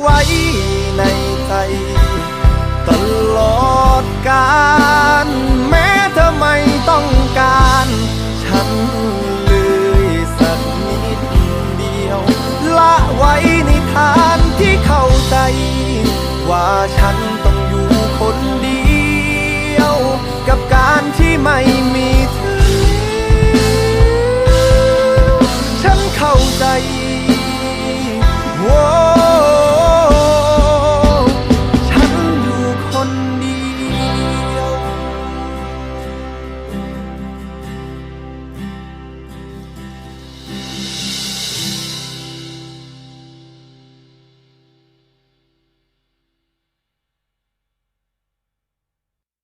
ไว้